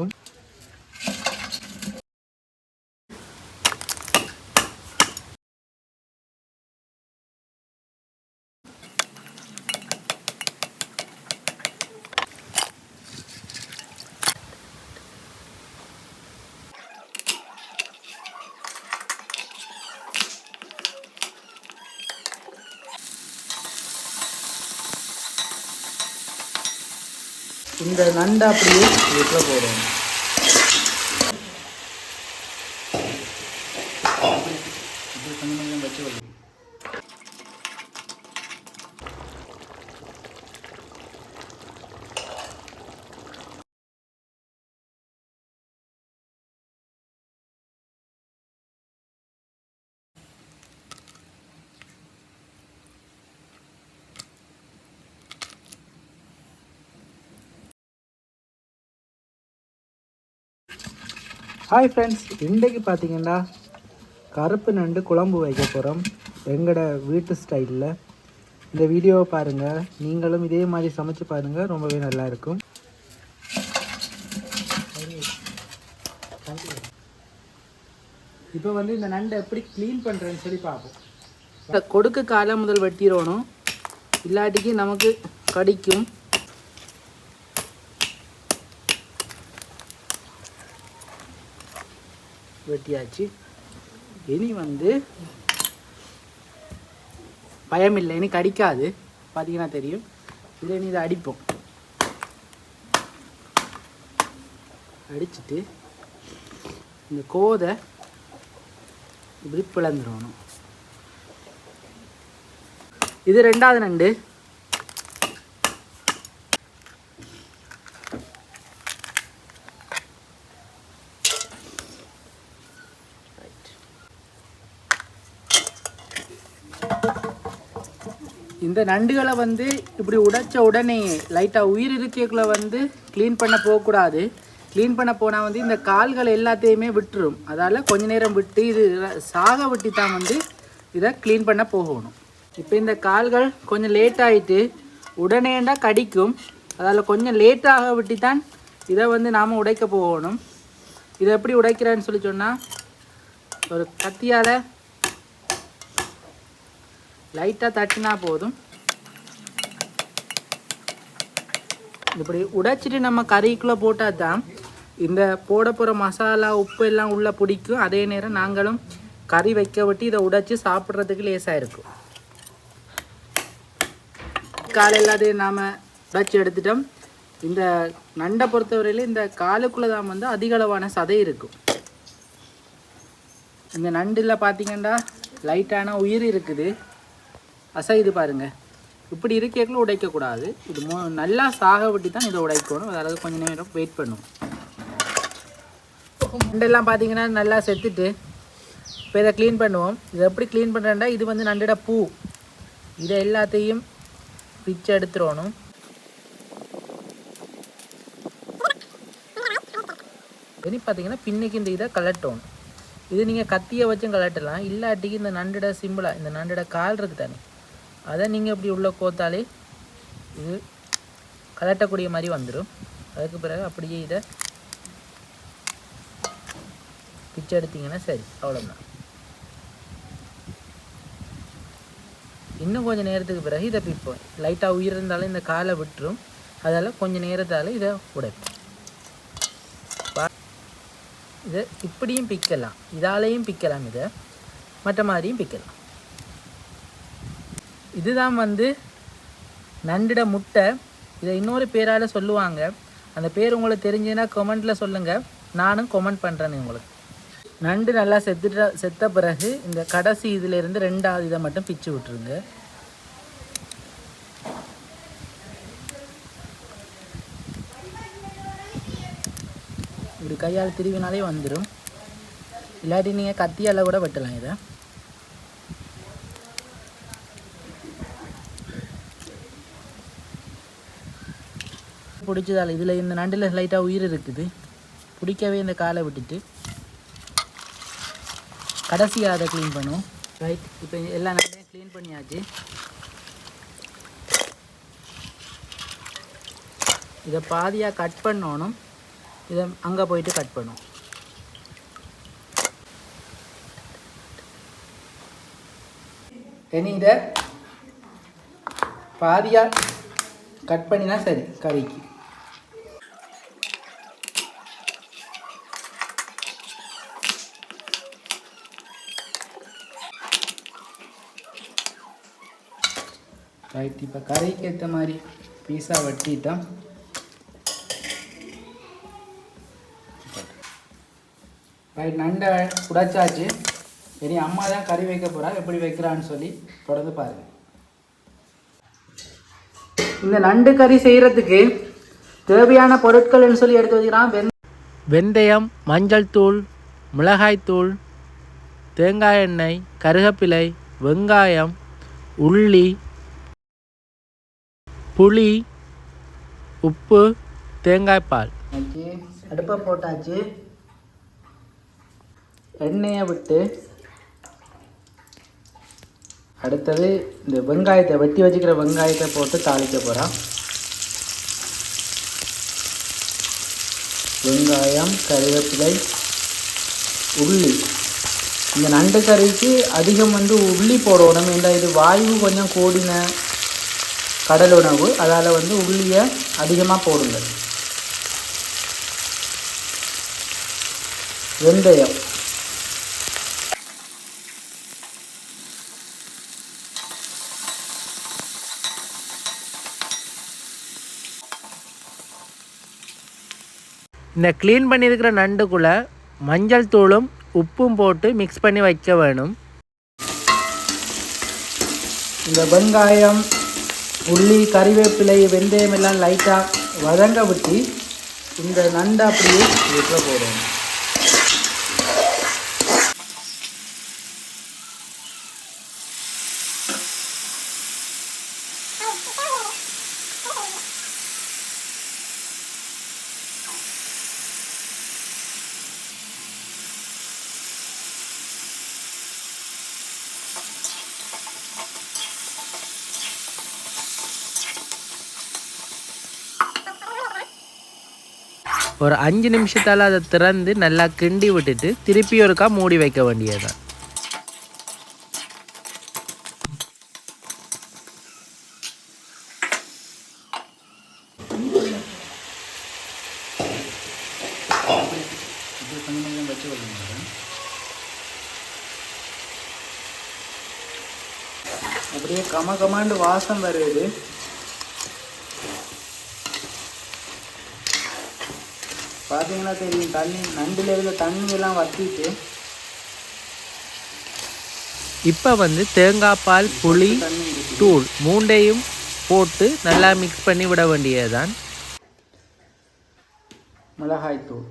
Oh. இந்த நண்டு அப்படியே இதுக்குள்ள போடுவோம் இது கொஞ்சம் கொஞ்சம் வச்சு வைக்கணும். ஹாய் ஃப்ரெண்ட்ஸ் இன்றைக்கு பார்த்தீங்கன்னா கருப்பு நண்டு குழம்பு வைக்க போகிறோம் எங்களோட வீட்டு ஸ்டைலில் இந்த வீடியோவை பாருங்கள் நீங்களும் இதே மாதிரி சமைச்சு பாருங்கள் ரொம்பவே நல்லா இருக்கும். இப்போ வந்து இந்த நண்டை எப்படி க்ளீன் பண்ணுறேன்னு சொல்லி பார்ப்போம் இந்த கொடுக்கு காலை முதல் வெட்டிடணும். இல்லாட்டிக்கு நமக்கு கடிக்கும். வெட்டியாச்சு. இனி வந்து பயம் இல்லை இனி கடிக்காது. பார்த்தீங்கன்னா தெரியும். இதில் இனி இதை அடிப்போம். அடிச்சிட்டு இந்த கோதை இப்படி பிளந்துடணும் இது ரெண்டாவது நண்டு. இந்த நண்டுகளை வந்து இப்படி உடைச்ச உடனே லைட்டாக உயிர் இருக்கைக்குள்ள வந்து க்ளீன் பண்ண போகக்கூடாது. க்ளீன் பண்ண போனால் வந்து இந்த கால்கள் எல்லாத்தையுமே விட்டுரும். அதால் கொஞ்ச நேரம் விட்டு இது சாக விட்டு தான் வந்து இதை க்ளீன் பண்ண போகணும். இப்போ இந்த கால்கள் கொஞ்சம் லேட் ஆகிட்டு உடனேண்டா கடிக்கும். அதால் கொஞ்சம் லேட்டாக விட்டு தான் இதை வந்து நாம் உடைக்க போகணும். இதை எப்படி உடைக்கிறேன்னு சொல்லி சொன்னால் ஒரு கத்தியால் லைட்டாக தட்டினா போதும். இப்படி உடைச்சிட்டு நம்ம கறிக்குள்ளே போட்டால் தான் இந்த போட போகிற மசாலா உப்பு எல்லாம் உள்ளே பிடிக்கும். அதே நேரம் நாங்களும் கறி வைக்க விட்டு இதை உடைச்சி சாப்பிட்றதுக்கு லேசாக இருக்கும். காலையில் அது நாம் உடைச்சி எடுத்துட்டோம். இந்த நண்டை பொறுத்தவரையில் இந்த காலுக்குள்ளே தான் வந்து அதிகளவான சதை இருக்கும். இந்த நண்டில் பார்த்திங்கன்னா லைட்டான உயிர் இருக்குது. அசைது பாருங்கள் இப்படி இருக்கக்குள்ள உடைக்கக்கூடாது. இது மோ நல்லா சாகப்பட்டி தான் இதை உடைக்கணும். அதாவது கொஞ்ச நேரம் வெயிட் பண்ணும். நண்டெல்லாம் பார்த்தீங்கன்னா நல்லா செத்துட்டு இப்போ இதை க்ளீன் பண்ணுவோம். இதை எப்படி க்ளீன் பண்ணுறேன்டா இது வந்து நண்டோட பூ. இதை எல்லாத்தையும் பிச்சு எடுத்துடணும். இனி பார்த்தீங்கன்னா பின்னைக்கு இந்த இதை கலட்டணும் இது நீங்கள் கத்தியை வச்சும் கலட்டலாம் இல்லாட்டிக்கு இந்த நண்டோட சிம்பிளாக இந்த நண்டோட கால் இருக்குது தானே? அதை நீங்கள் இப்படி உள்ளே கோத்தாலே இது கலட்டக்கூடிய மாதிரி வந்துடும் அதுக்கு பிறகு அப்படியே இதை பிச்சை எடுத்தீங்கன்னா சரி அவ்வளோதான் இன்னும் கொஞ்சம் நேரத்துக்கு பிறகு இதை பிப்போம். லைட்டாக உயிர் இருந்தாலும் இந்த காலை விட்டுரும். அதால் கொஞ்சம் நேரத்தால் இதை உடைப்போம். இதை இப்படியும் பிக்கலாம். இதாலேயும் பிக்கலாம் இதை. மற்ற மாதிரியும் பிக்கலாம். இதுதான் வந்து நண்டிட முட்டை. இதை இன்னொரு பேரால் சொல்லுவாங்க. அந்த பேர் உங்களுக்கு தெரிஞ்சுன்னா கமெண்ட்டில் சொல்லுங்கள் நானும் கமெண்ட் பண்ணுறேன்னு உங்களுக்கு. நண்டு நல்லா செத்துட்ட செத்த பிறகு இந்த கடைசி இதிலேருந்து ரெண்டாவது இதை மட்டும் பிச்சு விட்டுருங்க. இப்படி கையால் திருவினாலே வந்துடும் இல்லாட்டி நீங்கள் கத்தியால் கூட வெட்டலாம் இதை. பிடிச்சதால. இதில் இந்த நண்டில் லைட்டாக உயிர் இருக்குது. பிடிக்கவே இந்த காலை விட்டுட்டு. கடைசியாக அதை க்ளீன் பண்ணுவோம். ரைட் இப்போ எல்லா நண்டையும் க்ளீன் பண்ணியாச்சு. இதை பாதியாக கட் பண்ணணும். இதை அங்கே போயிட்டு கட் பண்ணுவோம். இனி இதை பாதியாக கட் பண்ணினா சரி கறிக்கு. ரைட் இப்போ கறிக்கு ஏற்ற மாதிரி பீஸாக வெட்டிட்டோம் ரைட் நண்டை உடைச்சாச்சு இனி அம்மா தான் கறி வைக்க போகிறா எப்படி வைக்கிறான்னு சொல்லி தொடர்ந்து பாருங்கள் இந்த நண்டு கறி செய்கிறதுக்கு தேவையான பொருட்கள்னு சொல்லி எடுத்து வச்சுக்கிறான்? வெந் வெந்தயம் மஞ்சள் தூள் மிளகாய்த்தூள் தேங்காய் எண்ணெய் கருகப்பிலை வெங்காயம் உள்ளி புளி உப்பு தேங்காய் பால். அடுப்பை போட்டாச்சு. எண்ணெயை விட்டு அடுத்தது இந்த வெங்காயத்தை வெட்டி வச்சுக்கிற வெங்காயத்தை போட்டு தாளிக்க போகிறோம் வெங்காயம் கருவேப்பிலை உள்ளி. இந்த நண்டு கறிக்கு அதிகம் வந்து உள்ளி போடணும் ஏன்னா இது வாயு கொஞ்சம் கூடின கடல் உணவு அதால் வந்து உள்ளியை அதிகமாக போடுங்க வெந்தயம். இந்த க்ளீன் பண்ணியிருக்கிற நண்டுக்குள்ளே மஞ்சள் தூளும் உப்பும் போட்டு மிக்ஸ் பண்ணி வைக்க வேணும். இந்த வெங்காயம் உள்ளி கறிவேப்பிலை வெந்தயம் எல்லாம் லைட்டாக வதங்க விட்டு இந்த நண்டை அப்படியே வீட்டில் போடுவோம் ஒரு அஞ்சு நிமிஷத்தால் அதை திறந்து நல்லா கிண்டி விட்டுட்டு திருப்பி ஒருக்கா மூடி வைக்க வேண்டியதுதான். அப்படியே கம கமாண்டு வாசம் வருது. பார்த்தீங்கன்னா தெரியும் தண்ணி நண்டில் இருந்த தண்ணி எல்லாம் வத்திட்டு இப்போ வந்து தேங்காய் பால் புளி தூள் மூண்டையும் போட்டு நல்லா மிக்ஸ் பண்ணி விட வேண்டியதுதான். மிளகாய் தூள்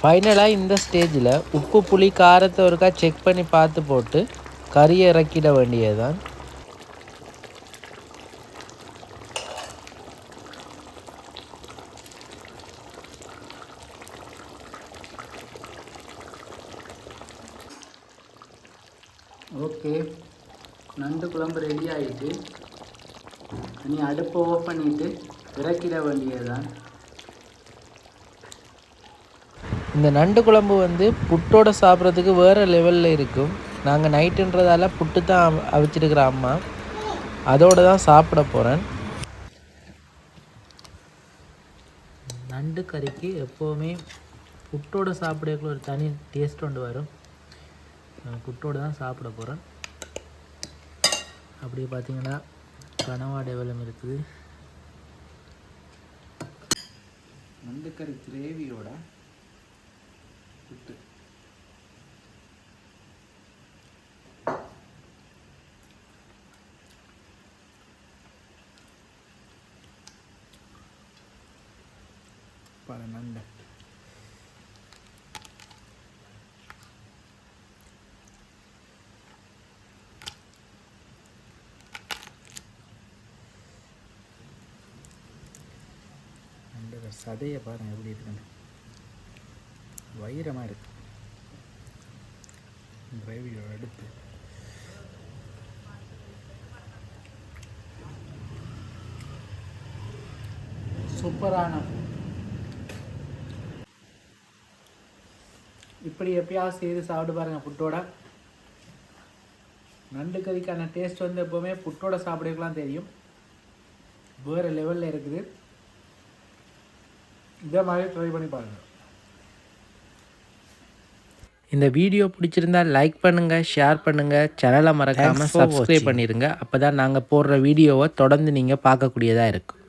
ஃபைனலாக இந்த ஸ்டேஜில் உப்பு புளி காரத்தை ஒருக்கா செக் பண்ணி பார்த்து போட்டு கறியை இறக்கிட வேண்டியதுதான். ஓகே நண்டு குழம்பு ரெடி ஆகிட்டு நீ அடுப்பை ஆஃப் பண்ணிட்டு இறக்கிட வேண்டியதுதான். இந்த நண்டு குழம்பு வந்து புட்டோட சாப்பிட்றதுக்கு வேறு லெவலில் இருக்கும். நாங்கள் நைட்டுன்றதால புட்டு தான் அவ- அவிச்சிருக்கிற அம்மா. அதோடு தான் சாப்பிட போகிறேன் நண்டு கறிக்கு எப்போவுமே புட்டோட சாப்பிடக்குள்ள ஒரு தனி டேஸ்ட் ஒன்று வரும். நான் புட்டோட தான் சாப்பிட போகிறேன் அப்படியே பார்த்தீங்கன்னா கனவா டெவலம் இருக்குது. நண்டு கறி கிரேவியோட விட்டு para Nanda. சதையை பாருங்க எப்படி இருக்குன்னு வைரமாக இருக்கு. கிரேவியோட அடுத்து சூப்பரான இப்படி எப்பயாவது செய்து சாப்பிட்டு பாருங்க புட்டோட. நண்டு கறிக்கான டேஸ்ட் வந்து எப்போவுமே புட்டோட சாப்பிடக்கலாம் தெரியும். வேறு லெவலில் இருக்குது. இதே மாதிரி ட்ரை பண்ணி பாருங்கள் இந்த வீடியோ பிடிச்சிருந்தா லைக் பண்ணுங்க ஷேர் பண்ணுங்க சேனலை மறக்காம சப்ஸ்கிரைப் பண்ணிருங்க. அப்பதான் நாங்க போடுற வீடியோவை தொடர்ந்து நீங்க பார்க்கக்கூடியதா இருக்கும்.